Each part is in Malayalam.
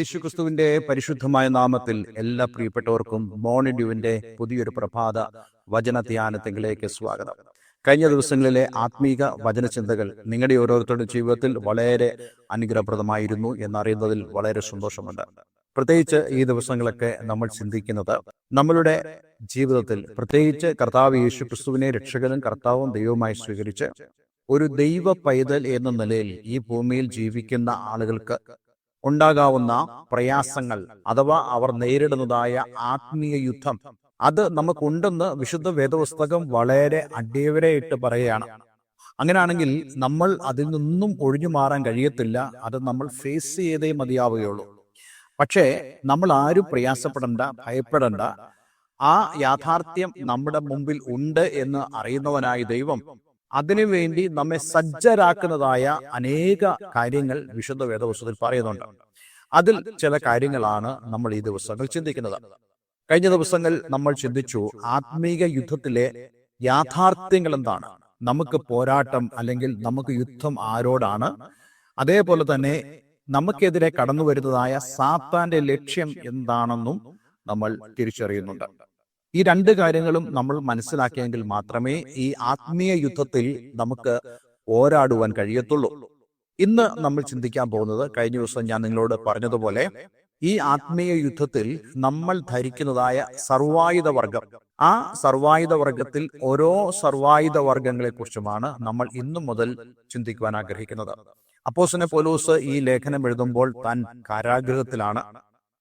യേശുക്രിസ്തുവിന്റെ പരിശുദ്ധമായ നാമത്തിൽ എല്ലാ പ്രിയപ്പെട്ടവർക്കും മോണിഡ്യുവിന്റെ പുതിയൊരു പ്രഭാത വചന ധ്യാനത്തിലേക്ക് സ്വാഗതം. കഴിഞ്ഞ ദിവസങ്ങളിലെ ആത്മീക വചനചിന്തകൾ നിങ്ങളുടെ ഓരോരുത്തരുടെ ജീവിതത്തിൽ വളരെ അനുഗ്രഹപ്രദമായിരുന്നു എന്നറിയുന്നതിൽ വളരെ സന്തോഷമുണ്ട്. പ്രത്യേകിച്ച് ഈ ദിവസങ്ങളൊക്കെ നമ്മൾ ചിന്തിക്കുന്നത് നമ്മളുടെ ജീവിതത്തിൽ പ്രത്യേകിച്ച് കർത്താവ് യേശു ക്രിസ്തുവിനെ രക്ഷകനും കർത്താവും ദൈവവുമായി സ്വീകരിച്ച് ഒരു ദൈവ പൈതൽ എന്ന നിലയിൽ ഈ ഭൂമിയിൽ ജീവിക്കുന്ന ആളുകൾക്ക് ഉണ്ടാകാവുന്ന പ്രയാസങ്ങൾ അഥവാ അവർ നേരിടുന്നതായ ആത്മീയ യുദ്ധം. അത് നമുക്കുണ്ടെന്ന് വിശുദ്ധ വേദപുസ്തകം വളരെ അടിയവരെയിട്ട് പറയുകയാണ് അങ്ങനെയാണെങ്കിൽ നമ്മൾ അതിൽ നിന്നും ഒഴിഞ്ഞു മാറാൻ കഴിയത്തില്ല. അത് നമ്മൾ ഫേസ് ചെയ്തേ മതിയാവുകയുള്ളൂ. പക്ഷേ നമ്മൾ ആരും പ്രയാസപ്പെടണ്ട ഭയപ്പെടണ്ട. ആ യാഥാർത്ഥ്യം നമ്മുടെ മുമ്പിൽ ഉണ്ട് എന്ന് അറിയുന്നവനായ ദൈവം അതിനുവേണ്ടി നമ്മെ സജ്ജരാക്കുന്നതായ അനേക കാര്യങ്ങൾ വിശുദ്ധ വേദപുസ്തകത്തിൽ പറയുന്നുണ്ട്. അതിൽ ചില കാര്യങ്ങളാണ് നമ്മൾ ഈ ദിവസങ്ങൾ ചിന്തിക്കുന്നത്. കഴിഞ്ഞ ദിവസങ്ങൾ നമ്മൾ ചിന്തിച്ചു ആത്മീക യുദ്ധത്തിലെ യാഥാർത്ഥ്യങ്ങൾ എന്താണ്? നമുക്ക് പോരാട്ടം അല്ലെങ്കിൽ നമുക്ക് യുദ്ധം ആരോടാണ്? അതേപോലെ തന്നെ നമുക്കെതിരെ കടന്നു വരുന്നതായ സാത്താന്റെ ലക്ഷ്യം എന്താണെന്നും നമ്മൾ തിരിച്ചറിയുന്നുണ്ട്. ഈ രണ്ട് കാര്യങ്ങളും നമ്മൾ മനസ്സിലാക്കിയെങ്കിൽ മാത്രമേ ഈ ആത്മീയ യുദ്ധത്തിൽ നമുക്ക് പോരാടുവാൻ കഴിയത്തുള്ളൂ. ഇന്ന് നമ്മൾ ചിന്തിക്കാൻ പോകുന്നത് കഴിഞ്ഞ ദിവസം ഞാൻ നിങ്ങളോട് പറഞ്ഞതുപോലെ ഈ ആത്മീയ യുദ്ധത്തിൽ നമ്മൾ ധരിക്കുന്നതായ സർവായുധ വർഗം. ആ സർവായുധ വർഗത്തിൽ ഓരോ സർവായുധ വർഗങ്ങളെ കുറിച്ചുമാണ് നമ്മൾ ഇന്നു മുതൽ ചിന്തിക്കുവാൻ ആഗ്രഹിക്കുന്നത്. അപ്പോസിനെ പോലൂസ് ഈ ലേഖനം എഴുതുമ്പോൾ താൻ കാരാഗ്രഹത്തിലാണ്.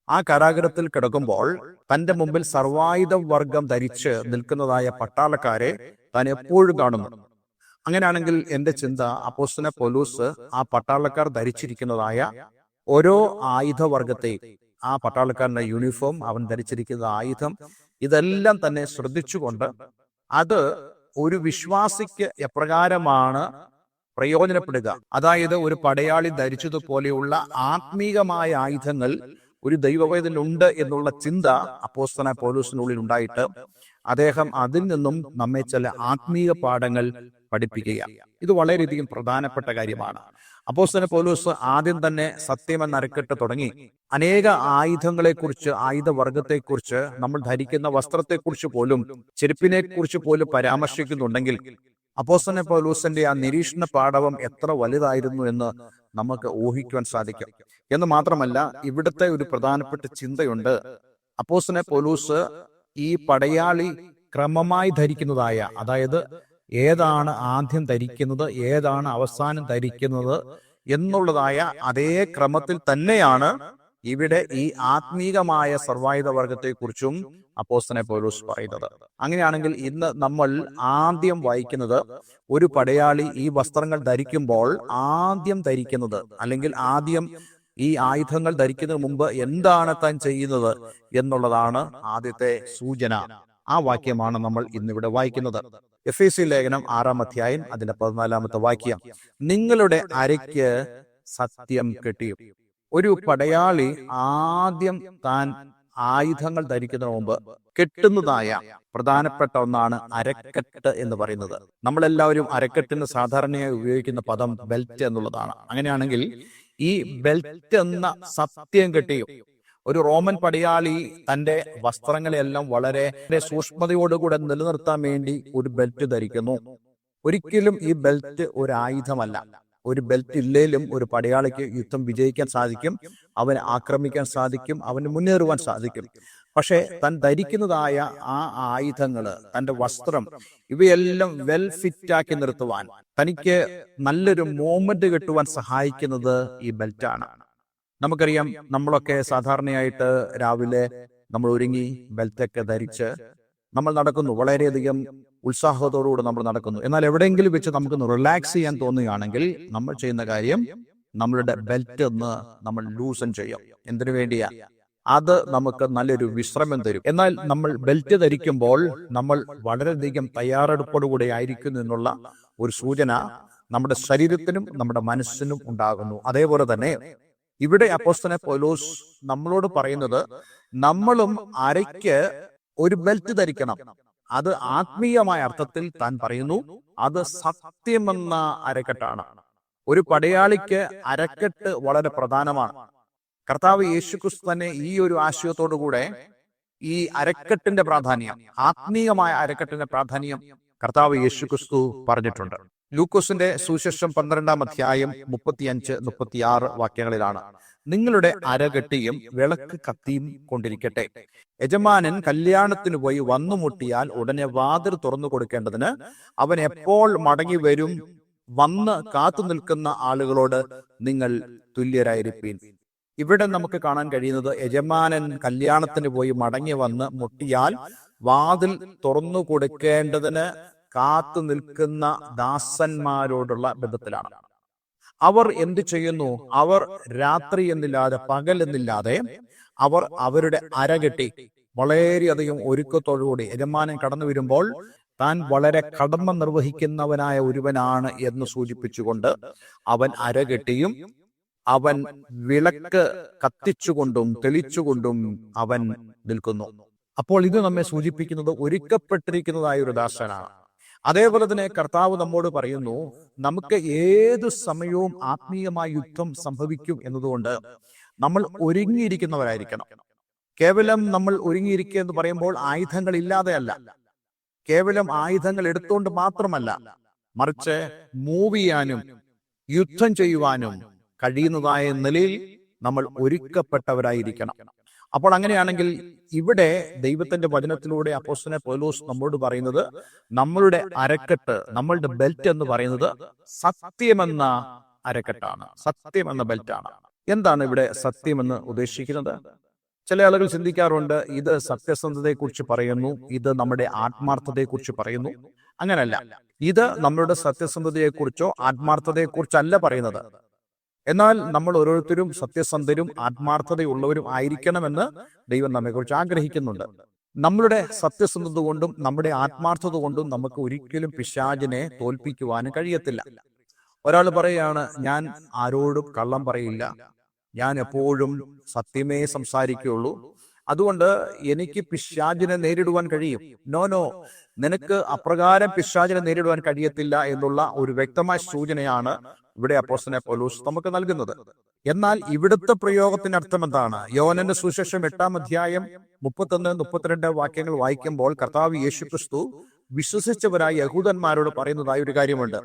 ആ കാരാഗ്രഹത്തിൽ കിടക്കുമ്പോൾ തന്റെ മുമ്പിൽ സർവായുധ വർഗം ധരിച്ച് നിൽക്കുന്നതായ പട്ടാളക്കാരെ താൻ എപ്പോഴും കാണുന്നു. അങ്ങനെയാണെങ്കിൽ എന്റെ ചിന്ത അപ്പോസ്തന പോലൂസ് ആ പട്ടാളക്കാർ ധരിച്ചിരിക്കുന്നതായ ഓരോ ആയുധവർഗത്തെയും ആ പട്ടാളക്കാരന്റെ യൂണിഫോം അവൻ ധരിച്ചിരിക്കുന്ന ആയുധം ഇതെല്ലാം തന്നെ ശ്രദ്ധിച്ചുകൊണ്ട് അത് ഒരു വിശ്വാസിക്ക് എപ്രകാരമാണ് പ്രയോജനപ്പെടുക. അതായത് ഒരു പടയാളി ധരിച്ചതുപോലെയുള്ള ആത്മീകമായ ആയുധങ്ങൾ ഒരു ദൈവവേദനുണ്ട് എന്നുള്ള ചിന്ത അപ്പോസ്തന പോലൂസിനുള്ളിൽ ഉണ്ടായിട്ട് അദ്ദേഹം അതിൽ നിന്നും നമ്മെ ചില ആത്മീയ പാഠങ്ങൾ പഠിപ്പിക്കുകയാണ്. ഇത് വളരെയധികം പ്രധാനപ്പെട്ട കാര്യമാണ്. അപ്പോസ്തന പോലൂസ് ആദ്യം തന്നെ സത്യമെന്ന അരക്കെട്ട് തുടങ്ങി. അനേക ആയുധങ്ങളെ കുറിച്ച് ആയുധ വർഗത്തെക്കുറിച്ച് നമ്മൾ ധരിക്കുന്ന വസ്ത്രത്തെക്കുറിച്ച് പോലും ചെരുപ്പിനെ കുറിച്ച് പോലും പരാമർശിക്കുന്നുണ്ടെങ്കിൽ അപ്പോസ്തന പൗലൂസിന്റെ ആ നിരീക്ഷണ പാഠവം എത്ര വലുതായിരുന്നു എന്ന് നമുക്ക് ഊഹിക്കുവാൻ സാധിക്കും. എന്ന് മാത്രമല്ല ഇവിടുത്തെ ഒരു പ്രധാനപ്പെട്ട ചിന്തയുണ്ട്. അപ്പോസിനെ പോലൂസ് ഈ പടയാളി ക്രമമായി ധരിക്കുന്നതായ അതായത് ഏതാണ് ആദ്യം ധരിക്കുന്നത് ഏതാണ് അവസാനം ധരിക്കുന്നത് എന്നുള്ളതായ അതേ ക്രമത്തിൽ തന്നെയാണ് ഇവിടെ ഈ ആത്മീകമായ സർവായുധ വർഗത്തെക്കുറിച്ചും അപ്പോസ്തനെ പോലൂസ് പറയുന്നത് അങ്ങനെയാണെങ്കിൽ ഇന്ന് നമ്മൾ ആദ്യം വായിക്കുന്നത് ഒരു പടയാളി ഈ വസ്ത്രങ്ങൾ ധരിക്കുമ്പോൾ ആദ്യം ധരിക്കുന്നത് അല്ലെങ്കിൽ ആദ്യം ഈ ആയുധങ്ങൾ ധരിക്കുന്നതിന് മുമ്പ് എന്താണ് താൻ ചെയ്യുന്നത് എന്നുള്ളതാണ് ആദ്യത്തെ സൂചന. ആ വാക്യമാണ് നമ്മൾ ഇന്നിവിടെ വായിക്കുന്നത്. എഫ് സി ലേഖനം ആറാം അധ്യായം അതിന്റെ പതിനാലാമത്തെ വാക്യം. നിങ്ങളുടെ അരയ്ക്ക് സത്യം കെട്ടിയും ഒരു പടയാളി ആദ്യം താൻ ആയുധങ്ങൾ ധരിക്കുന്നതിന് മുമ്പ് കെട്ടുന്നതായ പ്രധാനപ്പെട്ട ഒന്നാണ് അരക്കെട്ട് എന്ന് പറയുന്നത്. നമ്മളെല്ലാവരും അരക്കെട്ടിന് സാധാരണയായി ഉപയോഗിക്കുന്ന പദം ബെൽറ്റ് എന്നുള്ളതാണ്. അങ്ങനെയാണെങ്കിൽ ഈ ബെൽറ്റ് എന്ന സത്യം കെട്ടിയും ഒരു റോമൻ പടയാളി തന്റെ വസ്ത്രങ്ങളെല്ലാം വളരെ സൂക്ഷ്മതയോടുകൂടെ നിലനിർത്താൻ വേണ്ടി ഒരു ബെൽറ്റ് ധരിക്കുന്നു. ഒരിക്കലും ഈ ബെൽറ്റ് ഒരു ആയുധമല്ല ഒരു ബെൽറ്റ് ഇല്ലെങ്കിലും ഒരു പടയാളിക്ക് യുദ്ധം വിജയിക്കാൻ സാധിക്കും. അവനെ ആക്രമിക്കാൻ സാധിക്കും. അവന് മുന്നേറുവാൻ സാധിക്കും. പക്ഷേ താൻ ധരിക്കുന്നതായ ആ ആയുധങ്ങൾ തന്റെ വസ്ത്രം ഇവയെല്ലാം വെൽ ഫിറ്റാക്കി നിർത്തുവാൻ തനിക്ക് നല്ലൊരു മോമെന്റ് കിട്ടുവാൻ സഹായിക്കുന്നത് ഈ ബെൽറ്റാണ് നമുക്കറിയാം നമ്മളൊക്കെ സാധാരണയായിട്ട് രാവിലെ നമ്മൾ ഒരുങ്ങി ബെൽറ്റൊക്കെ ധരിച്ച് നമ്മൾ നടക്കുന്നു. വളരെയധികം ഉത്സാഹത്തോടുകൂടെ നമ്മൾ നടക്കുന്നു. എന്നാൽ എവിടെയെങ്കിലും വെച്ച് നമുക്ക് റിലാക്സ് ചെയ്യാൻ തോന്നുകയാണെങ്കിൽ നമ്മൾ ചെയ്യുന്ന കാര്യം നമ്മളുടെ ബെൽറ്റ് ഒന്ന് നമ്മൾ ലൂസൺ ചെയ്യും എന്തിനു വേണ്ടിയാ? അത് നമുക്ക് നല്ലൊരു വിശ്രമം തരും. എന്നാൽ നമ്മൾ ബെൽറ്റ് ധരിക്കുമ്പോൾ നമ്മൾ വളരെയധികം തയ്യാറെടുപ്പോടുകൂടെ ആയിരിക്കുന്നു എന്നുള്ള ഒരു സൂചന നമ്മുടെ ശരീരത്തിനും നമ്മുടെ മനസ്സിനും ഉണ്ടാകുന്നു. അതേപോലെ തന്നെ ഇവിടെ അപ്പോസ്തനെ പോലോസ് നമ്മളോട് പറയുന്നത് നമ്മളും അരയ്ക്ക് ഒരു ബെൽറ്റ് ധരിക്കണം. അത് ആത്മീയമായ അർത്ഥത്തിൽ താൻ പറയുന്നു അത് സത്യമെന്ന അരക്കെട്ടാണ്. ഒരു പടയാളിക്ക് അരക്കെട്ട് വളരെ പ്രധാനമാണ്. കർത്താവ് യേശുക്രിസ്തു തന്നെ ഈ ഒരു ആശയത്തോടു കൂടെ ഈ അരക്കെട്ടിന്റെ പ്രാധാന്യം ആത്മീയമായ അരക്കെട്ടിന്റെ പ്രാധാന്യം കർത്താവ് യേശുക്രിസ്തു പറഞ്ഞിട്ടുണ്ട്. ലൂക്കോസിന്റെ സുശേഷം പന്ത്രണ്ടാം അധ്യായം മുപ്പത്തിയഞ്ച് മുപ്പത്തിയാറ് വാക്യങ്ങളിലാണ്. നിങ്ങളുടെ അരകെട്ടിയും വിളക്ക് കത്തിയും കൊണ്ടിരിക്കട്ടെ. യജമാനൻ കല്യാണത്തിന് പോയി വന്നു മുട്ടിയാൽ ഉടനെ വാതിൽ തുറന്നു കൊടുക്കേണ്ടതിന് അവൻ എപ്പോൾ മടങ്ങി വരും? വന്ന് കാത്തു നിൽക്കുന്ന ആളുകളോട് നിങ്ങൾ തുല്യരായിരിപ്പീൻ. ഇവിടെ നമുക്ക് കാണാൻ കഴിയുന്നത് യജമാനൻ കല്യാണത്തിന് പോയി മടങ്ങി വന്ന് മുട്ടിയാൽ വാതിൽ തുറന്നു കൊടുക്കേണ്ടതിന് കാത്തു നിൽക്കുന്ന ദാസന്മാരോടുള്ള ബന്ധത്തിലാണ്. അവർ എന്ത് ചെയ്യുന്നു? അവർ രാത്രി എന്നില്ലാതെ പകൽ എന്നില്ലാതെ അവർ അവരുടെ അര കെട്ടി വളരെയധികം ഒരുക്കത്തോടുകൂടി യജമാനൻ കടന്നു വരുമ്പോൾ താൻ വളരെ കടമ നിർവഹിക്കുന്നവനായ ഒരുവനാണ് എന്ന് സൂചിപ്പിച്ചുകൊണ്ട് അവൻ അര കെട്ടിയും അവൻ വിളക്ക് കത്തിച്ചുകൊണ്ടും തെളിച്ചുകൊണ്ടും അവൻ നിൽക്കുന്നു. അപ്പോൾ ഇത് നമ്മെ സൂചിപ്പിക്കുന്നത് ഒരുക്കപ്പെട്ടിരിക്കുന്നതായ ഒരു ദാസനാണ്. അതേപോലെ തന്നെ കർത്താവ് നമ്മോട് പറയുന്നു നമുക്ക് ഏത് സമയവും ആത്മീയമായ യുദ്ധം സംഭവിക്കും എന്നതുകൊണ്ട് നമ്മൾ ഒരുങ്ങിയിരിക്കുന്നവരായിരിക്കണം. കേവലം നമ്മൾ ഒരുങ്ങിയിരിക്കുക എന്ന് പറയുമ്പോൾ ആയുധങ്ങൾ ഇല്ലാതെയല്ല. കേവലം ആയുധങ്ങൾ എടുത്തുകൊണ്ട് മാത്രമല്ല മറിച്ച് മൂവ് ചെയ്യാനും യുദ്ധം ചെയ്യുവാനും കഴിയുന്നതായ നിലയിൽ നമ്മൾ ഒരുക്കപ്പെട്ടവരായിരിക്കണം. അപ്പോൾ അങ്ങനെയാണെങ്കിൽ ഇവിടെ ദൈവത്തിന്റെ വചനത്തിലൂടെ അപ്പോസ്റ്റനെ പൗലോസ് നമ്മോട് പറയുന്നത് നമ്മളുടെ അരക്കെട്ട് നമ്മളുടെ ബെൽറ്റ് എന്ന് പറയുന്നത് സത്യമെന്ന അരക്കെട്ടാണ്. സത്യമെന്ന ബെൽറ്റാണ്. എന്താണ് ഇവിടെ സത്യമെന്ന് ഉദ്ദേശിക്കുന്നത്? ചില ആളുകൾ ചിന്തിക്കാറുണ്ട് ഇത് സത്യസന്ധതയെക്കുറിച്ച് പറയുന്നു ഇത് നമ്മുടെ ആത്മാർത്ഥതയെക്കുറിച്ച് പറയുന്നു. അങ്ങനല്ല. ഇത് നമ്മളുടെ സത്യസന്ധതയെക്കുറിച്ചോ കുറിച്ചോ ആത്മാർത്ഥതയെ കുറിച്ചല്ല പറയുന്നത്. എന്നാൽ നമ്മൾ ഓരോരുത്തരും സത്യസന്ധരും ആത്മാർത്ഥതയുള്ളവരും ആയിരിക്കണമെന്ന് ദൈവം നമ്മെക്കുറിച്ച് ആഗ്രഹിക്കുന്നുണ്ട്. നമ്മളുടെ സത്യസന്ധത കൊണ്ടും നമ്മുടെ ആത്മാർത്ഥത കൊണ്ടും നമുക്ക് ഒരിക്കലും പിശാചിനെ തോൽപ്പിക്കുവാനും കഴിയത്തില്ല. ഒരാൾ പറയുകയാണ് ഞാൻ ആരോടും കള്ളം പറയില്ല. ഞാൻ എപ്പോഴും സത്യമേ സംസാരിക്കുകയുള്ളൂ. അതുകൊണ്ട് എനിക്ക് പിശാചിനെ നേരിടുവാൻ കഴിയും. നോ നോ നിനക്ക് അപ്രകാരം പിശാചിനെ നേരിടുവാൻ കഴിയത്തില്ല എന്നുള്ള ഒരു വ്യക്തമായ സൂചനയാണ് ഇവിടെ അപ്പോസ്തലനായ പോലൂസ് നമുക്ക് നൽകുന്നത്. എന്നാൽ ഇവിടുത്തെ പ്രയോഗത്തിന് അർത്ഥം എന്താണ്? യോനന്റെ സുശേഷം എട്ടാം അധ്യായം മുപ്പത്തൊന്ന് മുപ്പത്തിരണ്ട് വാക്യങ്ങൾ വായിക്കുമ്പോൾ കർത്താവ് യേശു ക്രിസ്തു വിശ്വസിച്ചവരായ യഹൂദന്മാരോട് പറയുന്നതായ ഒരു കാര്യമുണ്ട്.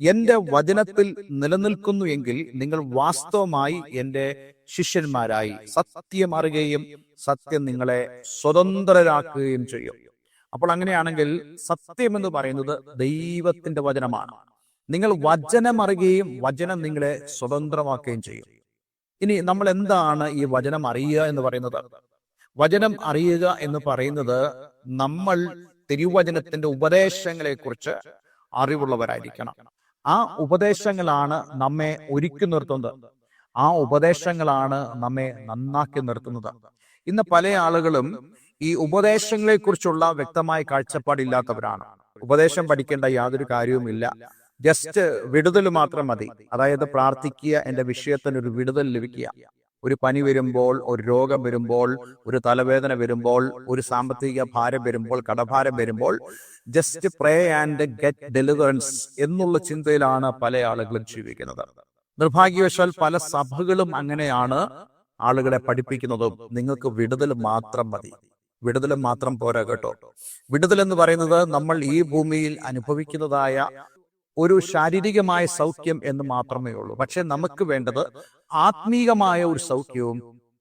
എന്റെ വചനത്തിൽ നിലനിൽക്കുന്നു എങ്കിൽ നിങ്ങൾ വാസ്തവമായി എന്റെ ശിഷ്യന്മാരായി സത്യം അറിയുകയും സത്യം നിങ്ങളെ സ്വതന്ത്രരാക്കുകയും ചെയ്യും. അപ്പോൾ അങ്ങനെയാണെങ്കിൽ സത്യം എന്ന് പറയുന്നത് ദൈവത്തിന്റെ വചനമാണ്. നിങ്ങൾ വചനം അറിയുകയും വചനം നിങ്ങളെ സ്വതന്ത്രമാക്കുകയും ചെയ്യും. ഇനി നമ്മൾ എന്താണ് ഈ വചനം അറിയുക എന്ന് പറയുന്നത്? വചനം അറിയുക എന്ന് പറയുന്നത് നമ്മൾ തിരുവചനത്തിന്റെ ഉപദേശങ്ങളെ കുറിച്ച് അറിവുള്ളവരായിരിക്കണം. ആ ഉപദേശങ്ങളാണ് നമ്മെ ഒരുക്കി നിർത്തുന്നത്. ആ ഉപദേശങ്ങളാണ് നമ്മെ നന്നാക്കി നിർത്തുന്നത്. ഇന്ന് പല ആളുകളും ഈ ഉപദേശങ്ങളെ കുറിച്ചുള്ള വ്യക്തമായ കാഴ്ചപ്പാടില്ലാത്തവരാണ്. ഉപദേശം പഠിക്കേണ്ട യാതൊരു കാര്യവുമില്ല. ജസ്റ്റ് വിടുതൽ മാത്രം മതി. അതായത് പ്രാർത്ഥിക്കുക എന്റെ വിഷയത്തിന് ഒരു വിടുതൽ ലഭിക്കുക. ഒരു പനി വരുമ്പോൾ ഒരു രോഗം വരുമ്പോൾ ഒരു തലവേദന വരുമ്പോൾ ഒരു സാമ്പത്തിക ഭാരം വരുമ്പോൾ കടഭാരം വരുമ്പോൾ just pray and get deliverance എന്നുള്ള ചിന്തയിലാണ് പല ആളുകളും ജീവിക്കുന്നത്. നിർഭാഗ്യവശാൽ പല സഭകളും അങ്ങനെയാണ് ആളുകളെ പഠിപ്പിക്കുന്നതും. നിങ്ങൾക്ക് വിടുതൽ മാത്രം മതി. വിടുതലും മാത്രം പോരാ കേട്ടോ. വിടുതൽ എന്ന് പറയുന്നത് നമ്മൾ ഈ ഭൂമിയിൽ അനുഭവിക്കുന്നതായ ഒരു ശാരീരികമായ സൗഖ്യം എന്ന് മാത്രമേ ഉള്ളൂ. പക്ഷെ നമുക്ക് വേണ്ടത് ആത്മീയമായ ഒരു സൗഖ്യവും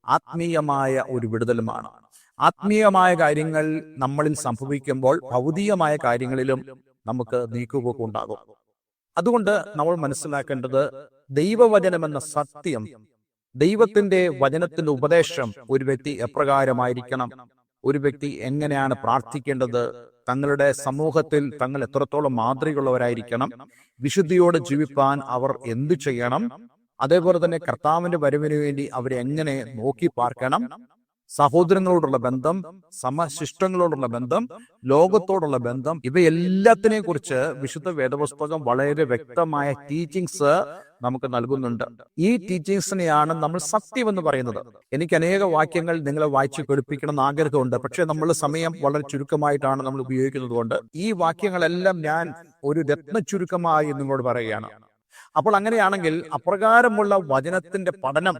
ആത്മീയമായ ഒരു വിടുതലുമാണ്. ആത്മീയമായ കാര്യങ്ങൾ നമ്മളിൽ സംഭവിക്കുമ്പോൾ ഭൗതികമായ കാര്യങ്ങളിലും നമുക്ക് നീക്കുപോക്ക് ഉണ്ടാകും അതുകൊണ്ട് നമ്മൾ മനസ്സിലാക്കേണ്ടത് ദൈവവചനം എന്ന സത്യം ദൈവത്തിന്റെ വചനത്തിന്റെ ഉപദേശം ഒരു വ്യക്തി എപ്രകാരമായിരിക്കണം? ഒരു വ്യക്തി എങ്ങനെയാണ് പ്രാർത്ഥിക്കേണ്ടത്? തങ്ങളുടെ സമൂഹത്തിൽ തങ്ങൾ എത്രത്തോളം മാതൃകയുള്ളവരായിരിക്കണം വിശുദ്ധിയോട് ജീവിപ്പാൻ അവർ എന്തു ചെയ്യണം അതേപോലെ തന്നെ കർത്താവിന്റെ വരവിന് വേണ്ടി അവരെ എങ്ങനെ നോക്കി പാർക്കണം സഹോദരങ്ങളോടുള്ള ബന്ധം സമശിഷ്ടങ്ങളോടുള്ള ബന്ധം ലോകത്തോടുള്ള ബന്ധം ഇവയെല്ലാത്തിനെ കുറിച്ച് വിശുദ്ധ വേദപുസ്തകം വളരെ വ്യക്തമായ ടീച്ചിങ്സ് നമുക്ക് നൽകുന്നുണ്ട്. ഈ ടീച്ചിങ്സിനെയാണ് നമ്മൾ സത്യം എന്ന് പറയുന്നത്. എനിക്ക് അനേക വാക്യങ്ങൾ നിങ്ങളെ വായിച്ച് കേൾപ്പിക്കണം എന്ന് ആഗ്രഹമുണ്ട്. പക്ഷെ നമ്മൾ സമയം വളരെ ചുരുക്കമായിട്ടാണ് നമ്മൾ ഉപയോഗിക്കുന്നത് കൊണ്ട് ഈ വാക്യങ്ങളെല്ലാം ഞാൻ ഒരു രത്ന ചുരുക്കമായി നിങ്ങളോട് പറയുകയാണ്. അപ്പോൾ അങ്ങനെയാണെങ്കിൽ അപ്രകാരമുള്ള വചനത്തിന്റെ പഠനം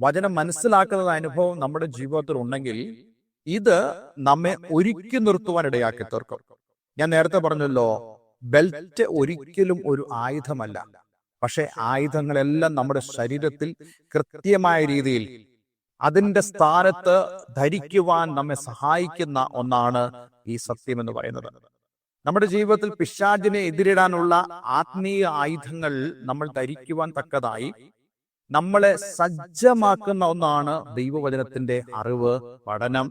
വചനം മനസ്സിലാക്കുന്ന അനുഭവം നമ്മുടെ ജീവിതത്തിൽ ഉണ്ടെങ്കിൽ ഇത് നമ്മെ ഒരുക്കി നിർത്തുവാൻ ഇടയാക്കി തീർക്കും. ഞാൻ നേരത്തെ പറഞ്ഞല്ലോ ബെൽറ്റ് ഒരിക്കലും ഒരു ആയുധമല്ല. പക്ഷെ ആയുധങ്ങളെല്ലാം നമ്മുടെ ശരീരത്തിൽ കൃത്യമായ രീതിയിൽ അതിന്റെ സ്ഥാനത്ത് ധരിക്കുവാൻ നമ്മെ സഹായിക്കുന്ന ഒന്നാണ് ഈ സത്യം എന്ന് പറയുന്നത്. നമ്മുടെ ജീവിതത്തിൽ പിശാചിനെ എതിരിടാനുള്ള ആത്മീയ ആയുധങ്ങൾ നമ്മൾ ധരിക്കുവാൻ തക്കതായി നമ്മളെ സജ്ജമാക്കുന്ന ഒന്നാണ് ദൈവവചനത്തിന്റെ അറിവ് പഠനം.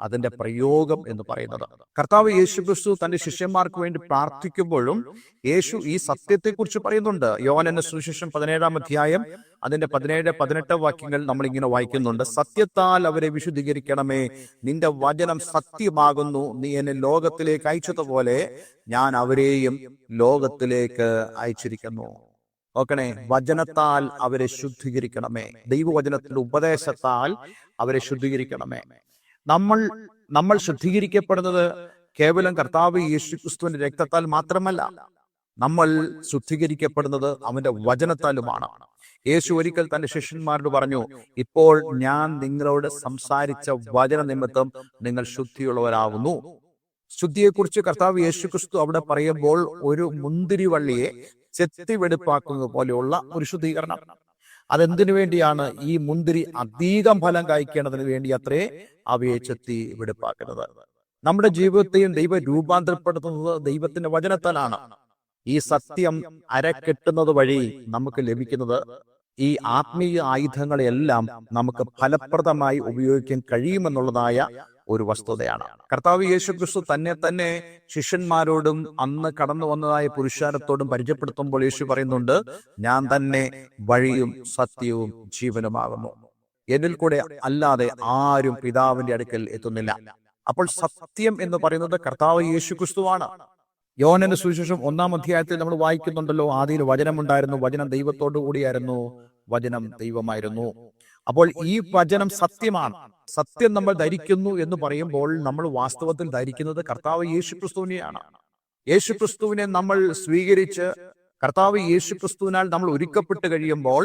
അതിന്റെ പ്രയോഗം എന്ന് പറയുന്നത്. കർത്താവ് യേശു ക്രിസ്തു തന്റെ ശിഷ്യന്മാർക്ക് വേണ്ടി പ്രാർത്ഥിക്കുമ്പോഴും യേശു ഈ സത്യത്തെക്കുറിച്ച് പറയുന്നുണ്ട്. യോവനന്റെ സുശേഷം പതിനേഴാം അധ്യായം അതിന്റെ പതിനേഴ് പതിനെട്ട് വാക്യങ്ങൾ നമ്മൾ ഇങ്ങനെ വായിക്കുന്നുണ്ട്. സത്യത്താൽ അവരെ വിശുദ്ധീകരിക്കണമേ. നിന്റെ വചനം സത്യമാകുന്നു. നീ എന്നെ ലോകത്തിലേക്ക് അയച്ചതുപോലെ ഞാൻ അവരെയും ലോകത്തിലേക്ക് അയച്ചിരിക്കുന്നു. ഓക്കണേ. വചനത്താൽ അവരെ ശുദ്ധീകരിക്കണമേ. ദൈവവചനത്തിന്റെ ഉപദേശത്താൽ അവരെ ശുദ്ധീകരിക്കണമേ. നമ്മൾ നമ്മൾ ശുദ്ധീകരിക്കപ്പെടുന്നത് കേവലം കർത്താവ് യേശുക്രിസ്തുവിന്റെ രക്തത്താൽ മാത്രമല്ല. നമ്മൾ ശുദ്ധീകരിക്കപ്പെടുന്നത് അവന്റെ വചനത്താലുമാണ്. യേശു ഒരിക്കൽ തന്റെ ശിഷ്യന്മാരോട് പറഞ്ഞു ഇപ്പോൾ ഞാൻ നിങ്ങളോട് സംസാരിച്ച വചന നിമിത്തം നിങ്ങൾ ശുദ്ധിയുള്ളവരാകുന്നു ശുദ്ധിയെക്കുറിച്ച് കർത്താവ് യേശു ക്രിസ്തു അവിടെ പറയുമ്പോൾ ഒരു മുന്തിരിവള്ളിയെ ചെത്തി വെടുപ്പാക്കുന്നത് പോലെയുള്ള ഒരു ശുദ്ധീകരണം. അതെന്തിനു വേണ്ടിയാണ് ഈ മുന്തിരി അധികം ഫലം കായ്ക്കേണ്ടതിന് വേണ്ടി അത്രേ അവയെ ചെത്തി വെടുപ്പാക്കുന്നത്? നമ്മുടെ ജീവിതത്തെയും ദൈവ രൂപാന്തരപ്പെടുത്തുന്നത് ദൈവത്തിന്റെ വചനത്താലാണ്. ഈ സത്യം അരക്കെട്ടുന്നത് വഴി നമുക്ക് ലഭിക്കുന്നത് ഈ ആത്മീയ ആയുധങ്ങളെല്ലാം നമുക്ക് ഫലപ്രദമായി ഉപയോഗിക്കാൻ കഴിയുമെന്നുള്ളതായ ഒരു വസ്തുതയാണ്. കർത്താവ് യേശു ക്രിസ്തു തന്നെ തന്നെ ശിഷ്യന്മാരോടും അന്ന് കടന്നു വന്നതായ പുരുഷാരത്തോടും പരിചയപ്പെടുത്തുമ്പോൾ യേശു പറയുന്നുണ്ട് ഞാൻ തന്നെ വഴിയും സത്യവും ജീവനുമാകുന്നു. എന്നിൽ കൂടെ അല്ലാതെ ആരും പിതാവിന്റെ അടുക്കൽ എത്തുന്നില്ല. അപ്പോൾ സത്യം എന്ന് പറയുന്നത് കർത്താവ് യേശു ക്രിസ്തുവാണ് യോനന്റെ സുവിശേഷം ഒന്നാം അധ്യായത്തിൽ നമ്മൾ വായിക്കുന്നുണ്ടല്ലോ ആദിയിൽ വചനമുണ്ടായിരുന്നു വചനം ദൈവത്തോടു കൂടിയായിരുന്നു വചനം ദൈവമായിരുന്നു. അപ്പോൾ ഈ വചനം സത്യമാണ്. സത്യം നമ്മൾ ധരിക്കുന്നു എന്ന് പറയുമ്പോൾ നമ്മൾ വാസ്തവത്തിൽ ധരിക്കുന്നത് കർത്താവ് യേശു ക്രിസ്തുവിനെയാണ് യേശു ക്രിസ്തുവിനെ നമ്മൾ സ്വീകരിച്ച് കർത്താവ് യേശു ക്രിസ്തുവിനാൽ നമ്മൾ ഒരുക്കപ്പെട്ട് കഴിയുമ്പോൾ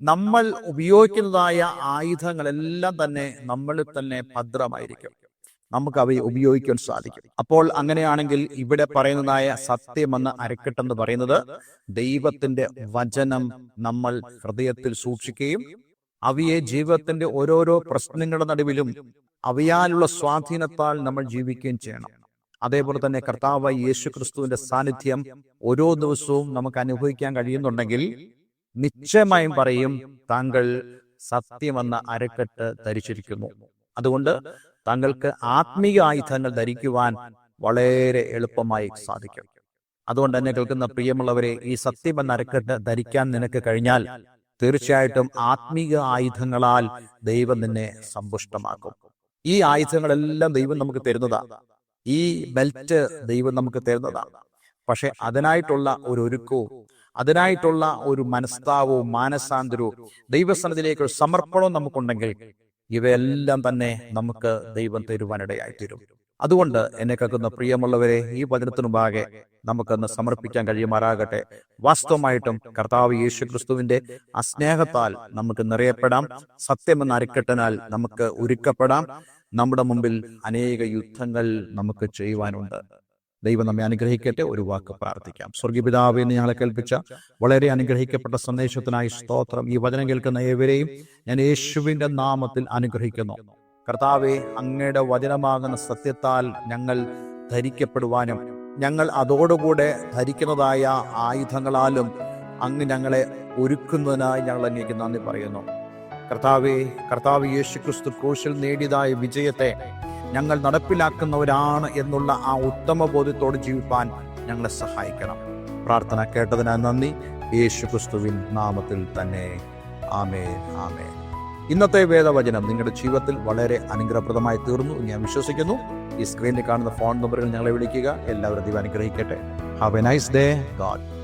നമ്മൾ ഉപയോഗിക്കുന്നതായ ആയുധങ്ങളെല്ലാം തന്നെ നമ്മളിൽ തന്നെ ഭദ്രമായിരിക്കും. നമുക്ക് അവയെ ഉപയോഗിക്കാൻ സാധിക്കും. അപ്പോൾ അങ്ങനെയാണെങ്കിൽ ഇവിടെ പറയുന്നതായ സത്യമെന്ന് അരക്കെട്ടെന്ന് പറയുന്നത് ദൈവത്തിന്റെ വചനം നമ്മൾ ഹൃദയത്തിൽ സൂക്ഷിക്കുകയും അവയെ ജീവിതത്തിന്റെ ഓരോരോ പ്രശ്നങ്ങളുടെ നടുവിലും അവയാലുള്ള സ്വാധീനത്താൽ നമ്മൾ ജീവിക്കുകയും ചെയ്യണം. അതേപോലെ തന്നെ കർത്താവ് യേശു ക്രിസ്തുവിന്റെ സാന്നിധ്യം ഓരോ ദിവസവും നമുക്ക് അനുഭവിക്കാൻ കഴിയുന്നുണ്ടെങ്കിൽ നിശ്ചയമായും പറയും താങ്കൾ സത്യമെന്ന അരക്കെട്ട് ധരിച്ചിരിക്കുന്നു. അതുകൊണ്ട് താങ്കൾക്ക് ആത്മീയ ആയുധങ്ങൾ ധരിക്കുവാൻ വളരെ എളുപ്പമായി സാധിക്കും. അതുകൊണ്ട് തന്നെ കേൾക്കുന്ന പ്രിയമുള്ളവരെ ഈ സത്യമെന്ന അരക്കെട്ട് ധരിക്കാൻ നിനക്ക് കഴിഞ്ഞാൽ തീർച്ചയായിട്ടും ആത്മീക ആയുധങ്ങളാൽ ദൈവം നിന്നെ സമ്പുഷ്ടമാക്കും. ഈ ആയുധങ്ങളെല്ലാം ദൈവം നമുക്ക് തരുന്നതാണ് ഈ ബെൽറ്റ് ദൈവം നമുക്ക് തരുന്നതാണ് പക്ഷെ അതിനായിട്ടുള്ള ഒരു ഒരുക്കവും അതിനായിട്ടുള്ള ഒരു മനസ്താവവും മാനസാന്തരവും ദൈവസ്ഥാനത്തിലേക്ക് ഒരു സമർപ്പണവും നമുക്കുണ്ടെങ്കിൽ ഇവയെല്ലാം തന്നെ നമുക്ക് ദൈവം തരുവാനിടയായി തീരും അതുകൊണ്ട് എന്നെ കേൾക്കുന്ന പ്രിയമുള്ളവരെ ഈ വചനത്തിനു മുമ്പാകെ നമുക്കൊന്ന് സമർപ്പിക്കാൻ കഴിയുമാറാകട്ടെ. വാസ്തവമായിട്ടും കർത്താവ് യേശു ക്രിസ്തുവിന്റെ അസ്നേഹത്താൽ നമുക്ക് നിറയപ്പെടാം. സത്യമെന്ന അരക്കെട്ടനാൽ നമുക്ക് ഒരുക്കപ്പെടാം. നമ്മുടെ മുമ്പിൽ അനേക യുദ്ധങ്ങൾ നമുക്ക് ചെയ്യുവാനുണ്ട്. ദൈവം നമ്മെ അനുഗ്രഹിക്കട്ടെ. ഒരു വാക്ക് പ്രാർത്ഥിക്കാം. സ്വർഗീപിതാവ് എന്ന് ഞങ്ങളെ കേൾപ്പിച്ച വളരെ അനുഗ്രഹിക്കപ്പെട്ട സന്ദേശത്തിനായി സ്തോത്രം. ഈ വചനം കേൾക്കുന്ന ഏവരെയും ഞാൻ യേശുവിന്റെ നാമത്തിൽ അനുഗ്രഹിക്കുന്നു. കർത്താവെ അങ്ങയുടെ വചനമാകുന്ന സത്യത്താൽ ഞങ്ങൾ ധരിക്കപ്പെടുവാനും ഞങ്ങൾ അതോടുകൂടെ ധരിക്കുന്നതായ ആയുധങ്ങളാലും അങ്ങ് ഞങ്ങളെ ഒരുക്കുന്നതിനായി ഞങ്ങൾ അങ്ങേക്ക് നന്ദി പറയുന്നു. കർത്താവെ കർത്താവ് യേശു ക്രിസ്തു ക്രൂശിൽ നേടിയതായ വിജയത്തെ ഞങ്ങൾ നടപ്പിലാക്കുന്നവരാണ് എന്നുള്ള ആ ഉത്തമ ബോധ്യത്തോട് ജീവിപ്പാൻ ഞങ്ങളെ സഹായിക്കണം. പ്രാർത്ഥന കേട്ടതിനായി നന്ദി. യേശു ക്രിസ്തുവിൻ നാമത്തിൽ തന്നെ. ആമേ ആമേ ഇന്നത്തെ വേദവചനം നിങ്ങളുടെ ജീവിതത്തിൽ വളരെ അനുഗ്രഹപ്രദമായി തീർന്നു ഞാൻ വിശ്വസിക്കുന്നു. ഈ സ്ക്രീനിൽ കാണുന്ന ഫോൺ നമ്പറുകൾ ഞങ്ങളെ വിളിക്കുക. എല്ലാവരും ദൈവം അനുഗ്രഹിക്കട്ടെ. Have a nice day god